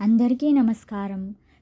అందరికీ నమస్కారం.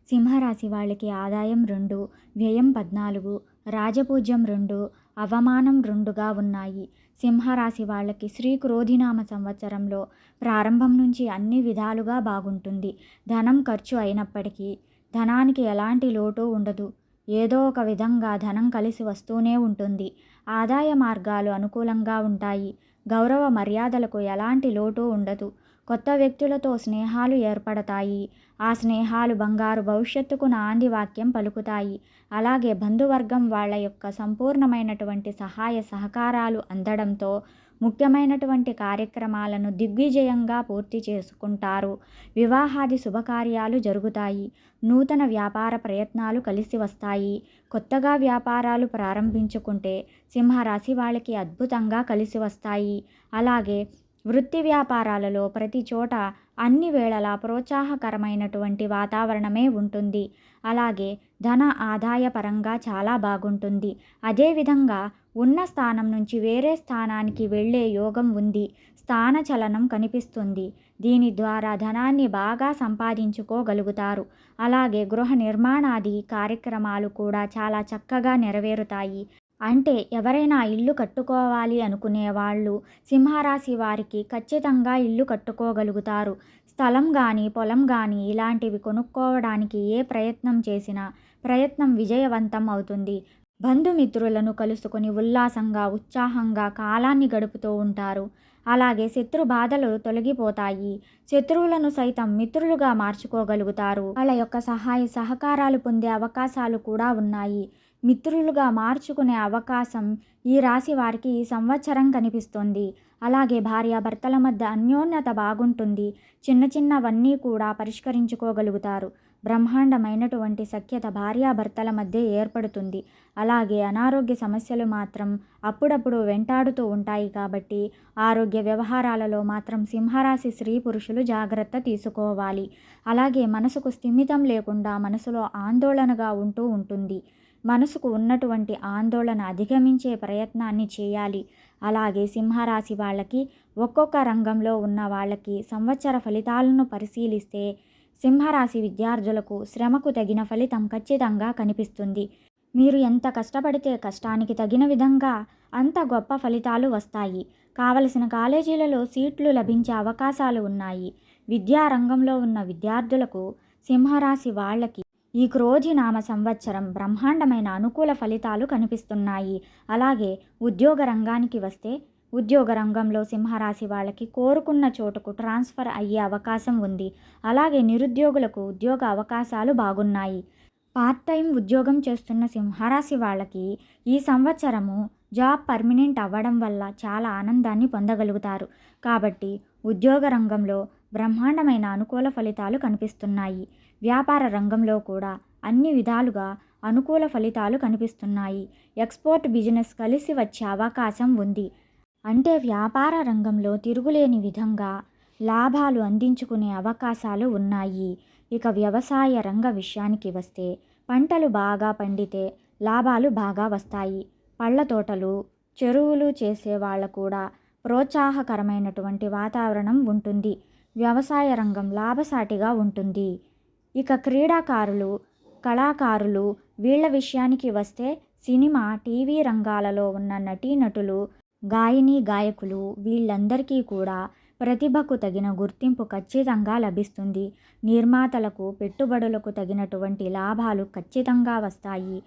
సింహరాశి వాళ్ళకి ఆదాయం రెండు వ్యయం పద్నాలుగు రాజపూజ్యం రెండు అవమానం రెండుగా ఉన్నాయి. సింహరాశి వాళ్ళకి శ్రీ క్రోధినామ సంవత్సరంలో ప్రారంభం నుంచి అన్ని విధాలుగా బాగుంటుంది. ధనం ఖర్చు అయినప్పటికీ ధనానికి ఎలాంటి లోటు ఉండదు. ఏదో ఒక విధంగా ధనం కలిసి వస్తూనే ఉంటుంది. ఆదాయ మార్గాలు అనుకూలంగా ఉంటాయి. గౌరవ మర్యాదలకు ఎలాంటి లోటు ఉండదు. కొత్త వ్యక్తులతో స్నేహాలు ఏర్పడతాయి. ఆ స్నేహాలు బంగారు భవిష్యత్తుకు నాంది వాక్యం పలుకుతాయి. అలాగే బంధువర్గం వాళ్ళ యొక్క సంపూర్ణమైనటువంటి సహాయ సహకారాలు అందడంతో ముఖ్యమైనటువంటి కార్యక్రమాలను దిగ్విజయంగా పూర్తి చేసుకుంటారు. వివాహాది శుభకార్యాలు జరుగుతాయి. నూతన వ్యాపార ప్రయత్నాలు కలిసి వస్తాయి. కొత్తగా వ్యాపారాలు ప్రారంభించుకుంటే సింహరాశి వాళ్ళకి అద్భుతంగా కలిసి వస్తాయి. అలాగే వృత్తి వ్యాపారాలలో ప్రతి చోట అన్ని వేళలా ప్రోత్సాహకరమైనటువంటి వాతావరణమే ఉంటుంది. అలాగే ధన ఆదాయ పరంగా చాలా బాగుంటుంది. అదేవిధంగా ఉన్న స్థానం నుంచి వేరే స్థానానికి వెళ్ళే యోగం ఉంది. స్థాన చలనం కనిపిస్తుంది. దీని ద్వారా ధనాన్ని బాగా సంపాదించుకోగలుగుతారు. అలాగే గృహ నిర్మాణాది కార్యక్రమాలు కూడా చాలా చక్కగా నెరవేరుతాయి. అంటే ఎవరైనా ఇల్లు కట్టుకోవాలి అనుకునే వాళ్ళు సింహరాశి వారికి ఖచ్చితంగా ఇల్లు కట్టుకోగలుగుతారు. స్థలం కానీ పొలం కానీ ఇలాంటివి కొనుక్కోవడానికి ఏ ప్రయత్నం చేసినా ప్రయత్నం విజయవంతం అవుతుంది. బంధుమిత్రులను కలుసుకొని ఉల్లాసంగా ఉత్సాహంగా కాలాన్ని గడుపుతూ ఉంటారు. అలాగే శత్రు బాధలు తొలగిపోతాయి. శత్రువులను సైతం మిత్రులుగా మార్చుకోగలుగుతారు. వాళ్ళ యొక్క సహాయ సహకారాలు పొందే అవకాశాలు కూడా ఉన్నాయి. మిత్రులుగా మార్చుకునే అవకాశం ఈ రాశి వారికి ఈ సంవత్సరం కనిపిస్తుంది. అలాగే భార్యాభర్తల మధ్య అన్యోన్యత బాగుంటుంది. చిన్న చిన్నవన్నీ కూడా పరిష్కరించుకోగలుగుతారు. బ్రహ్మాండమైనటువంటి సఖ్యత భార్యాభర్తల మధ్య ఏర్పడుతుంది. అలాగే అనారోగ్య సమస్యలు మాత్రం అప్పుడప్పుడు వెంటాడుతూ ఉంటాయి కాబట్టి ఆరోగ్య వ్యవహారాలలో మాత్రం సింహరాశి స్త్రీ పురుషులు జాగ్రత్త తీసుకోవాలి. అలాగే మనసుకు స్థిమితం లేకుండా మనసులో ఆందోళనగా ఉంటూ ఉంటుంది. మనసుకు ఉన్నటువంటి ఆందోళన అధిగమించే ప్రయత్నాన్ని చేయాలి. అలాగే సింహరాశి వాళ్ళకి ఒక్కొక్క రంగంలో ఉన్న వాళ్ళకి సంవత్సర ఫలితాలను పరిశీలిస్తే సింహరాశి విద్యార్థులకు శ్రమకు తగిన ఫలితం ఖచ్చితంగా కనిపిస్తుంది. మీరు ఎంత కష్టపడితే కష్టానికి తగిన విధంగా అంత గొప్ప ఫలితాలు వస్తాయి. కావలసిన కాలేజీలలో సీట్లు లభించే అవకాశాలు ఉన్నాయి. విద్యారంగంలో ఉన్న విద్యార్థులకు సింహరాశి వాళ్ళకి ఈ క్రోధినామ సంవత్సరం బ్రహ్మాండమైన అనుకూల ఫలితాలు కనిపిస్తున్నాయి. అలాగే ఉద్యోగ రంగానికి వస్తే ఉద్యోగ రంగంలో సింహరాశి వాళ్ళకి కోరుకున్న చోటుకు ట్రాన్స్ఫర్ అయ్యే అవకాశం ఉంది. అలాగే నిరుద్యోగులకు ఉద్యోగ అవకాశాలు బాగున్నాయి. పార్ట్ టైం ఉద్యోగం చేస్తున్న సింహరాశి వాళ్ళకి ఈ సంవత్సరము జాబ్ పర్మనెంట్ అవ్వడం వల్ల చాలా ఆనందాన్ని పొందగలుగుతారు. కాబట్టి ఉద్యోగ రంగంలో బ్రహ్మాండమైన అనుకూల ఫలితాలు కనిపిస్తున్నాయి. వ్యాపార రంగంలో కూడా అన్ని విధాలుగా అనుకూల ఫలితాలు కనిపిస్తున్నాయి. ఎక్స్పోర్ట్ బిజినెస్ కలిసి వచ్చే అవకాశం ఉంది. అంటే వ్యాపార రంగంలో తిరుగులేని విధంగా లాభాలు అందించుకునే అవకాశాలు ఉన్నాయి. ఇక వ్యవసాయ రంగ విషయానికి వస్తే పంటలు బాగా పండితే లాభాలు బాగా వస్తాయి. పళ్ళ తోటలు చెరువులు చేసే వాళ్ళ కూడా ప్రోత్సాహకరమైనటువంటి వాతావరణం ఉంటుంది. వ్యవసాయ రంగం లాభసాటిగా ఉంటుంది. ఇక క్రీడాకారులు కళాకారులు వీళ్ళ విషయానికి వస్తే సినిమా టీవీ రంగాలలో ఉన్న నటీనటులు గాయని గాయకులు వీళ్ళందరికీ కూడా ప్రతిభకు తగిన గుర్తింపు ఖచ్చితంగా లభిస్తుంది. నిర్మాతలకు పెట్టుబడులకు తగినటువంటి లాభాలు ఖచ్చితంగా వస్తాయి.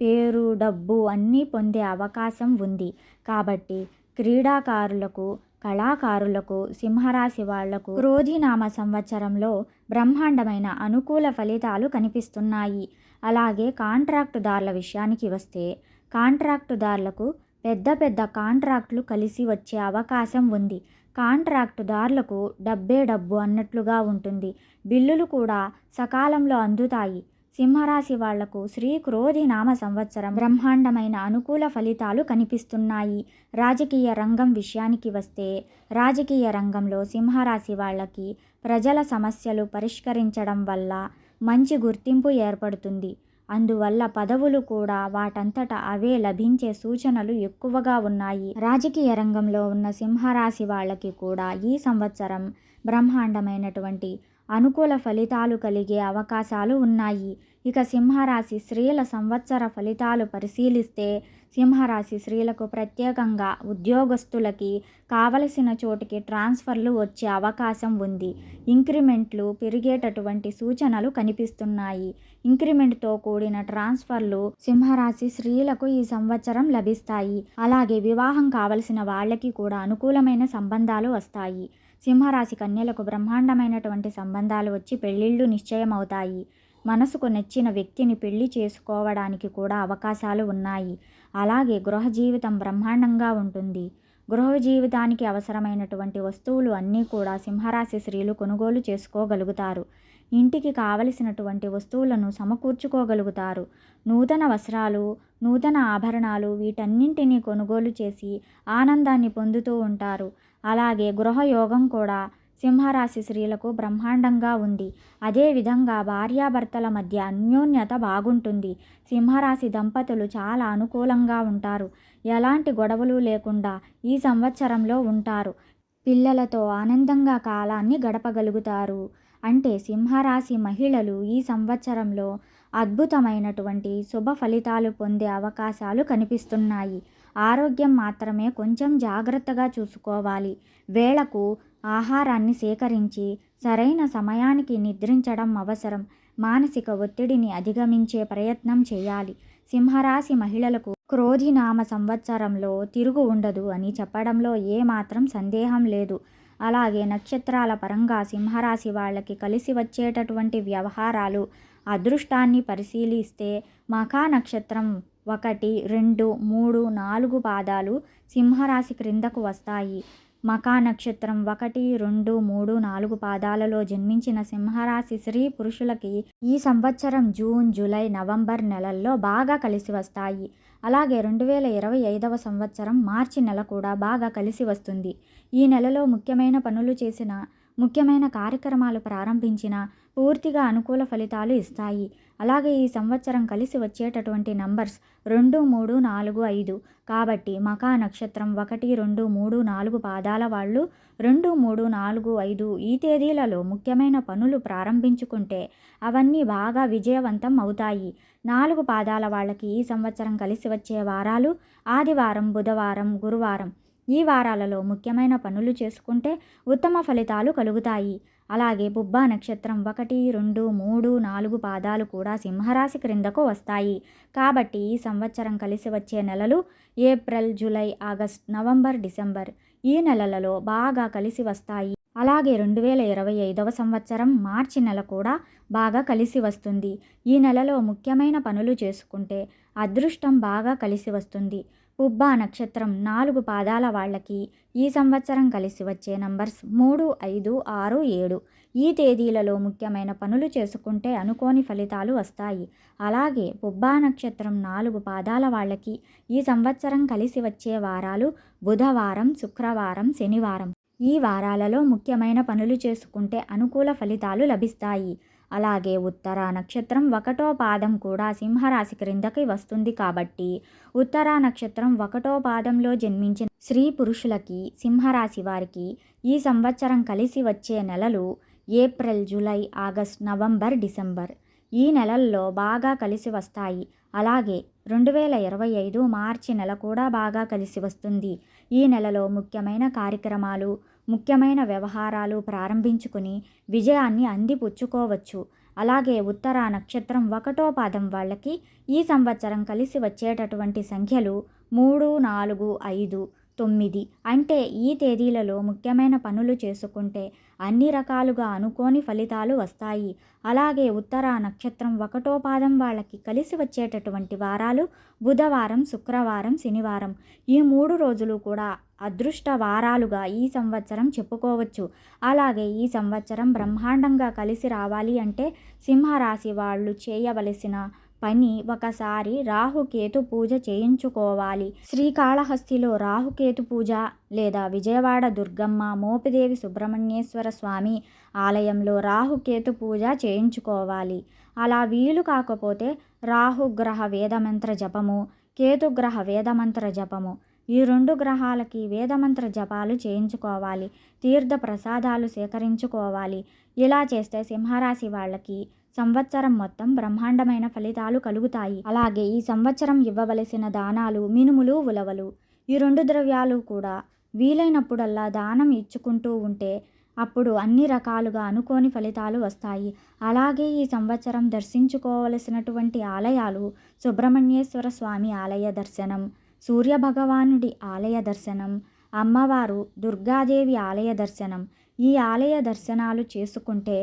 పేరు డబ్బు అన్నీ పొందే అవకాశం ఉంది. కాబట్టి క్రీడాకారులకు కళాకారులకు సింహరాశి వాళ్ళకు క్రోధినామ సంవత్సరంలో బ్రహ్మాండమైన అనుకూల ఫలితాలు కనిపిస్తున్నాయి. అలాగే కాంట్రాక్టుదారుల విషయానికి వస్తే కాంట్రాక్టుదారులకు పెద్ద పెద్ద కాంట్రాక్టులు కలిసి వచ్చే అవకాశం ఉంది. కాంట్రాక్టుదారులకు డబ్బే డబ్బు అన్నట్లుగా ఉంటుంది. బిల్లులు కూడా సకాలంలో అందుతాయి. సింహరాశి వాళ్ళకు శ్రీ క్రోధి నామ సంవత్సరం బ్రహ్మాండమైన అనుకూల ఫలితాలు కనిపిస్తున్నాయి. రాజకీయ రంగం విషయానికి వస్తే రాజకీయ రంగంలో సింహరాశి వాళ్ళకి ప్రజల సమస్యలు పరిష్కరించడం వల్ల మంచి గుర్తింపు ఏర్పడుతుంది. అందువల్ల పదవులు కూడా వాటంతట అవే లభించే సూచనలు ఎక్కువగా ఉన్నాయి. రాజకీయ రంగంలో ఉన్న సింహరాశి వాళ్ళకి కూడా ఈ సంవత్సరం బ్రహ్మాండమైనటువంటి అనుకూల ఫలితాలు కలిగే అవకాశాలు ఉన్నాయి. ఇక సింహరాశి స్త్రీల సంవత్సర ఫలితాలు పరిశీలిస్తే సింహరాశి స్త్రీలకు ప్రత్యేకంగా ఉద్యోగస్తులకి కావలసిన చోటికి ట్రాన్స్ఫర్లు వచ్చే అవకాశం ఉంది. ఇంక్రిమెంట్లు పెరిగేటటువంటి సూచనలు కనిపిస్తున్నాయి. ఇంక్రిమెంట్తో కూడిన ట్రాన్స్ఫర్లు సింహరాశి స్త్రీలకు ఈ సంవత్సరం లభిస్తాయి. అలాగే వివాహం కావలసిన వాళ్ళకి కూడా అనుకూలమైన సంబంధాలు వస్తాయి. సింహరాశి కన్యలకు బ్రహ్మాండమైనటువంటి సంబంధాలు వచ్చి పెళ్ళిళ్ళు నిశ్చయమవుతాయి. మనసుకు నచ్చిన వ్యక్తిని పెళ్ళి చేసుకోవడానికి కూడా అవకాశాలు ఉన్నాయి. అలాగే గృహ జీవితం బ్రహ్మాండంగా ఉంటుంది. గృహ జీవితానికి అవసరమైనటువంటి వస్తువులు అన్నీ కూడా సింహరాశి స్త్రీలు కొనుగోలు చేసుకోగలుగుతారు. ఇంటికి కావలసినటువంటి వస్తువులను సమకూర్చుకోగలుగుతారు. నూతన వస్త్రాలు నూతన ఆభరణాలు వీటన్నింటినీ కొనుగోలు చేసి ఆనందాన్ని పొందుతూ ఉంటారు. అలాగే గృహయోగం కూడా సింహరాశి స్త్రీలకు బ్రహ్మాండంగా ఉంది. అదేవిధంగా భార్యాభర్తల మధ్య అన్యోన్యత బాగుంటుంది. సింహరాశి దంపతులు చాలా అనుకూలంగా ఉంటారు. ఎలాంటి గొడవలు లేకుండా ఈ సంవత్సరంలో ఉంటారు. పిల్లలతో ఆనందంగా కాలాన్ని గడపగలుగుతారు. అంటే సింహరాశి మహిళలు ఈ సంవత్సరంలో అద్భుతమైనటువంటి శుభ ఫలితాలు పొందే అవకాశాలు కనిపిస్తున్నాయి. ఆరోగ్యం మాత్రమే కొంచెం జాగ్రత్తగా చూసుకోవాలి. వేళకు ఆహారాన్ని సేకరించి సరైన సమయానికి నిద్రించడం అవసరం. మానసిక ఒత్తిడిని అధిగమించే ప్రయత్నం చేయాలి. సింహరాశి మహిళలకు క్రోధినామ సంవత్సరంలో తిరుగు ఉండదు అని చెప్పడంలో ఏమాత్రం సందేహం లేదు. అలాగే నక్షత్రాల పరంగా సింహరాశి వాళ్ళకి కలిసి వచ్చేటటువంటి వ్యవహారాలు అదృష్టాన్ని పరిశీలిస్తే మఖా నక్షత్రం ఒకటి రెండు మూడు నాలుగు పాదాలు సింహరాశి క్రిందకు వస్తాయి. మకా నక్షత్రం ఒకటి రెండు మూడు నాలుగు పాదాలలో జన్మించిన సింహరాశి స్త్రీ పురుషులకి ఈ సంవత్సరం జూన్ జూలై నవంబర్ నెలల్లో బాగా కలిసి వస్తాయి. అలాగే రెండు వేల ఇరవై ఐదవ సంవత్సరం మార్చి నెల కూడా బాగా కలిసి వస్తుంది. ఈ నెలలో ముఖ్యమైన పనులు చేసిన ముఖ్యమైన కార్యక్రమాలు ప్రారంభించిన పూర్తిగా అనుకూల ఫలితాలు ఇస్తాయి. అలాగే ఈ సంవత్సరం కలిసి వచ్చేటటువంటి నంబర్స్ రెండు మూడు నాలుగు ఐదు. కాబట్టి మకా నక్షత్రం ఒకటి రెండు మూడు నాలుగు పాదాల వాళ్ళు రెండు మూడు నాలుగు ఐదు ఈ తేదీలలో ముఖ్యమైన పనులు ప్రారంభించుకుంటే అవన్నీ బాగా విజయవంతం అవుతాయి. నాలుగు పాదాల వాళ్ళకి ఈ సంవత్సరం కలిసి వచ్చే వారాలు ఆదివారం బుధవారం గురువారం ఈ వారాలలో ముఖ్యమైన పనులు చేసుకుంటే ఉత్తమ ఫలితాలు కలుగుతాయి. అలాగే బుబ్బా నక్షత్రం ఒకటి రెండు మూడు నాలుగు పాదాలు కూడా సింహరాశి క్రిందకు వస్తాయి. కాబట్టి ఈ సంవత్సరం కలిసి వచ్చే నెలలు April July August November December ఈ నెలలలో బాగా కలిసి వస్తాయి. అలాగే రెండు వేల ఇరవై ఐదవ సంవత్సరం మార్చి నెల కూడా బాగా కలిసి వస్తుంది. ఈ నెలలో ముఖ్యమైన పనులు చేసుకుంటే అదృష్టం బాగా కలిసి వస్తుంది. పుబ్బా నక్షత్రం నాలుగు పాదాల వాళ్ళకి ఈ సంవత్సరం కలిసి వచ్చే నంబర్స్ మూడు ఐదు ఆరు ఏడు. ఈ తేదీలలో ముఖ్యమైన పనులు చేసుకుంటే అనుకోని ఫలితాలు వస్తాయి. అలాగే పుబ్బా నక్షత్రం నాలుగు పాదాల వాళ్ళకి ఈ సంవత్సరం కలిసి వచ్చే వారాలు బుధవారం శుక్రవారం శనివారం. ఈ వారాలలో ముఖ్యమైన పనులు చేసుకుంటే అనుకూల ఫలితాలు లభిస్తాయి. అలాగే ఉత్తర నక్షత్రం ఒకటో పాదం కూడా సింహరాశి క్రిందకి వస్తుంది కాబట్టి ఉత్తర నక్షత్రం ఒకటో పాదంలో జన్మించిన స్త్రీ పురుషులకి సింహరాశి వారికి ఈ సంవత్సరం కలిసి వచ్చే నెలలు April July August November December. ఈ నెలల్లో బాగా కలిసి వస్తాయి. అలాగే రెండు వేల ఇరవై ఐదు మార్చి నెల కూడా బాగా కలిసి వస్తుంది. ఈ నెలలో ముఖ్యమైన కార్యక్రమాలు ముఖ్యమైన వ్యవహారాలు ప్రారంభించుకుని విజయాన్ని అందిపుచ్చుకోవచ్చు. అలాగే ఉత్తర నక్షత్రం ఒకటో పాదం వాళ్ళకి ఈ సంవత్సరం కలిసి వచ్చేటటువంటి సంఖ్యలు మూడు నాలుగు ఐదు తొమ్మిది. అంటే ఈ తేదీలలో ముఖ్యమైన పనులు చేసుకుంటే అన్ని రకాలుగా అనుకోని ఫలితాలు వస్తాయి. అలాగే ఉత్తర నక్షత్రం ఒకటో పాదం వాళ్ళకి కలిసి వచ్చేటటువంటి వారాలు బుధవారం శుక్రవారం శనివారం. ఈ మూడు రోజులు కూడా అదృష్ట వారాలుగా ఈ సంవత్సరం చెప్పుకోవచ్చు. అలాగే ఈ సంవత్సరం బ్రహ్మాండంగా కలిసి రావాలి అంటే సింహరాశి వాళ్ళు చేయవలసిన పని ఒకసారి రాహుకేతు పూజ చేయించుకోవాలి. శ్రీకాళహస్తిలో రాహుకేతు పూజ లేదా విజయవాడ దుర్గమ్మ మోపిదేవి సుబ్రహ్మణ్యేశ్వర స్వామి ఆలయంలో రాహుకేతు పూజ చేయించుకోవాలి. అలా వీలు కాకపోతే రాహుగ్రహ వేదమంత్ర జపము కేతుగ్రహ వేదమంత్ర జపము ఈ రెండు గ్రహాలకి వేదమంత్ర జపాలు చేయించుకోవాలి. తీర్థ ప్రసాదాలు సేకరించుకోవాలి. ఇలా చేస్తే సింహరాశి వాళ్ళకి సంవత్సరం మొత్తం బ్రహ్మాండమైన ఫలితాలు కలుగుతాయి. అలాగే ఈ సంవత్సరం ఇవ్వవలసిన దానాలు మినుములు ఉలవలు ఈ రెండు ద్రవ్యాలు కూడా వీలైనప్పుడల్లా దానం ఇచ్చుకుంటూ ఉంటే అప్పుడు అన్ని రకాలుగా అనుకోని ఫలితాలు వస్తాయి. అలాగే ఈ సంవత్సరం దర్శించుకోవలసినటువంటి ఆలయాలు సుబ్రహ్మణ్యేశ్వర స్వామి ఆలయ దర్శనం సూర్యభగవానుడి ఆలయ దర్శనం అమ్మవారు దుర్గాదేవి ఆలయ దర్శనం. ఈ ఆలయ దర్శనాలు చేసుకుంటే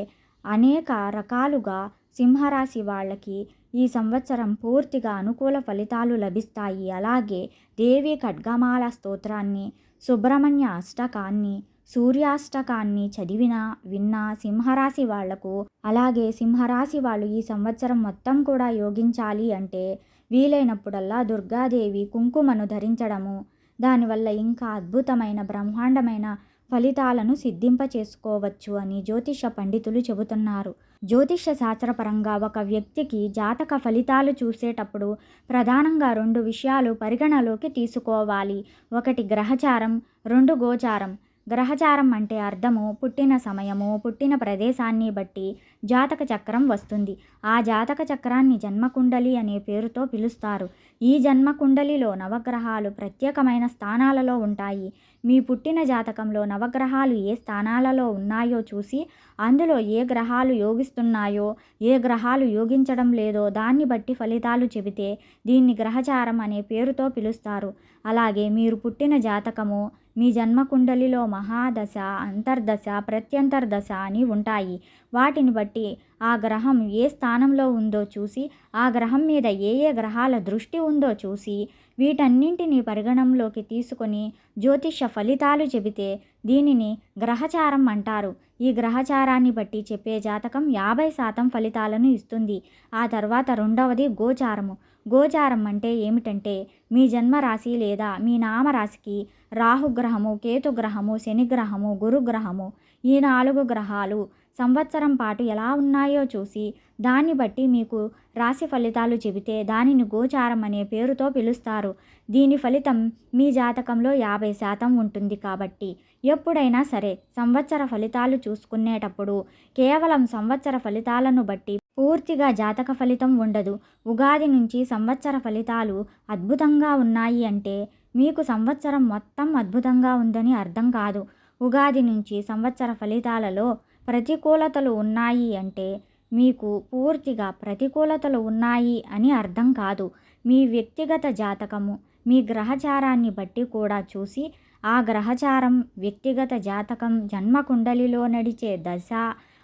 అనేక రకాలుగా సింహరాశి వాళ్ళకి ఈ సంవత్సరం పూర్తిగా అనుకూల ఫలితాలు లభిస్తాయి. అలాగే దేవి ఖడ్గమాల స్తోత్రాన్ని సుబ్రహ్మణ్య అష్టకాన్ని సూర్యాష్టకాన్ని చదివినా విన్నా సింహరాశి వాళ్ళకు అలాగే సింహరాశి వాళ్ళు ఈ సంవత్సరం మొత్తం కూడా యోగించాలి అంటే వీలైనప్పుడల్లా దుర్గాదేవి కుంకుమను ధరించడము. దానివల్ల ఇంకా అద్భుతమైన బ్రహ్మాండమైన ఫలితాలను సిద్ధింప చేసుకోవచ్చు అని జ్యోతిష పండితులు చెబుతున్నారు. జ్యోతిష శాస్త్రపరంగా ఒక వ్యక్తికి జాతక ఫలితాలు చూసేటప్పుడు ప్రధానంగా రెండు విషయాలు పరిగణలోకి తీసుకోవాలి. ఒకటి గ్రహచారం రెండు గోచారం. గ్రహచారం అంటే అర్థము పుట్టిన సమయము పుట్టిన ప్రదేశాన్ని బట్టి జాతక చక్రం వస్తుంది. ఆ జాతక చక్రాన్ని జన్మకుండలి అనే పేరుతో పిలుస్తారు. ఈ జన్మకుండలిలో నవగ్రహాలు ప్రత్యేకమైన స్థానాలలో ఉంటాయి. మీ పుట్టిన జాతకంలో నవగ్రహాలు ఏ స్థానాలలో ఉన్నాయో చూసి అందులో ఏ గ్రహాలు యోగిస్తున్నాయో ఏ గ్రహాలు యోగించడం లేదో దాన్ని బట్టి ఫలితాలు చెబితే దీన్ని గ్రహచారం అనే పేరుతో పిలుస్తారు. అలాగే మీరు పుట్టిన జాతకము మీ జన్మకుండలిలో మహాదశ అంతర్దశ ప్రత్యంతర్దశ అని ఉంటాయి. వాటిని బట్టి ఆ గ్రహం ఏ స్థానంలో ఉందో చూసి ఆ గ్రహం మీద ఏ ఏ గ్రహాల దృష్టి ఉందో చూసి వీటన్నింటినీ పరిగణంలోకి తీసుకొని జ్యోతిష ఫలితాలు చెబితే దీనిని గ్రహచారం అంటారు. ఈ గ్రహచారాన్ని బట్టి చెప్పే జాతకం యాభై శాతం ఫలితాలను ఇస్తుంది. ఆ తర్వాత రెండవది గోచారము. గోచారం అంటే ఏమిటంటే మీ జన్మరాశి లేదా మీ నామరాశికి రాహుగ్రహము కేతుగ్రహము శనిగ్రహము గురుగ్రహము ఈ నాలుగు గ్రహాలు సంవత్సరం పాటు ఎలా ఉన్నాయో చూసి దాన్ని బట్టి మీకు రాశి ఫలితాలు చెబితే దానిని గోచారం అనే పేరుతో పిలుస్తారు. దీని ఫలితం మీ జాతకంలో యాభై శాతం ఉంటుంది కాబట్టి ఎప్పుడైనా సరే సంవత్సర ఫలితాలు చూసుకునేటప్పుడు కేవలం సంవత్సర ఫలితాలను బట్టి పూర్తిగా జాతక ఫలితం ఉండదు. ఉగాది నుంచి సంవత్సర ఫలితాలు అద్భుతంగా ఉన్నాయి అంటే మీకు సంవత్సరం మొత్తం అద్భుతంగా ఉందని అర్థం కాదు. ఉగాది నుంచి సంవత్సర ఫలితాలలో ప్రతికూలతలు ఉన్నాయి అంటే మీకు పూర్తిగా ప్రతికూలతలు ఉన్నాయి అని అర్థం కాదు. మీ వ్యక్తిగత జాతకము మీ గ్రహచారాన్ని బట్టి కూడా చూసి ఆ గ్రహచారం వ్యక్తిగత జాతకం జన్మకుండలిలో నడిచే దశ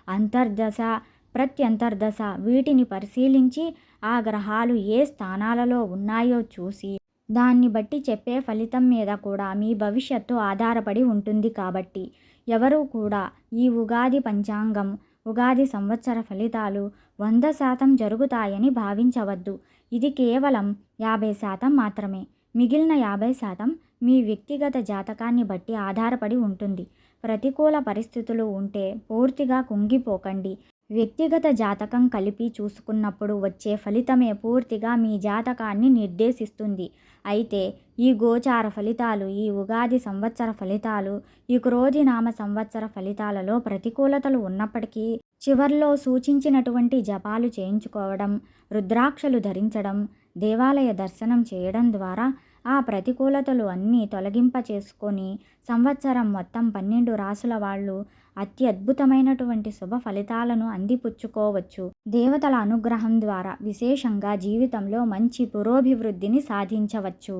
అంతర్దశ ప్రత్యంతర్దశ వీటిని పరిశీలించి ఆ గ్రహాలు ఏ స్థానాలలో ఉన్నాయో చూసి దాన్ని బట్టి చెప్పే ఫలితం మీద కూడా మీ భవిష్యత్తు ఆధారపడి ఉంటుంది కాబట్టి ఎవరూ కూడా ఈ ఉగాది పంచాంగం ఉగాది సంవత్సర ఫలితాలు వంద శాతం జరుగుతాయని భావించవద్దు. ఇది కేవలం యాభై శాతం మాత్రమే. మిగిలిన యాభై శాతం మీ వ్యక్తిగత జాతకాన్ని బట్టి ఆధారపడి ఉంటుంది. ప్రతికూల పరిస్థితులు ఉంటే పూర్తిగా కుంగిపోకండి. వ్యక్తిగత జాతకం కలిపి చూసుకున్నప్పుడు వచ్చే ఫలితమే పూర్తిగా మీ జాతకాన్ని నిర్దేశిస్తుంది. అయితే ఈ గోచార ఫలితాలు ఈ ఉగాది సంవత్సర ఫలితాలు ఈ క్రోధినామ సంవత్సర ఫలితాలలో ప్రతికూలతలు ఉన్నప్పటికీ చివర్లో సూచించినటువంటి జపాలు చేయించుకోవడం రుద్రాక్షలు ధరించడం దేవాలయ దర్శనం చేయడం ద్వారా ఆ ప్రతికూలతలు అన్నీ తొలగింప చేసుకొని సంవత్సరం మొత్తం పన్నెండు రాసుల వాళ్ళు అత్యద్భుతమైనటువంటి శుభ ఫలితాలను అందిపుచ్చుకోవచ్చు. దేవతల అనుగ్రహం ద్వారా విశేషంగా జీవితంలో మంచి పురోభివృద్ధిని సాధించవచ్చు.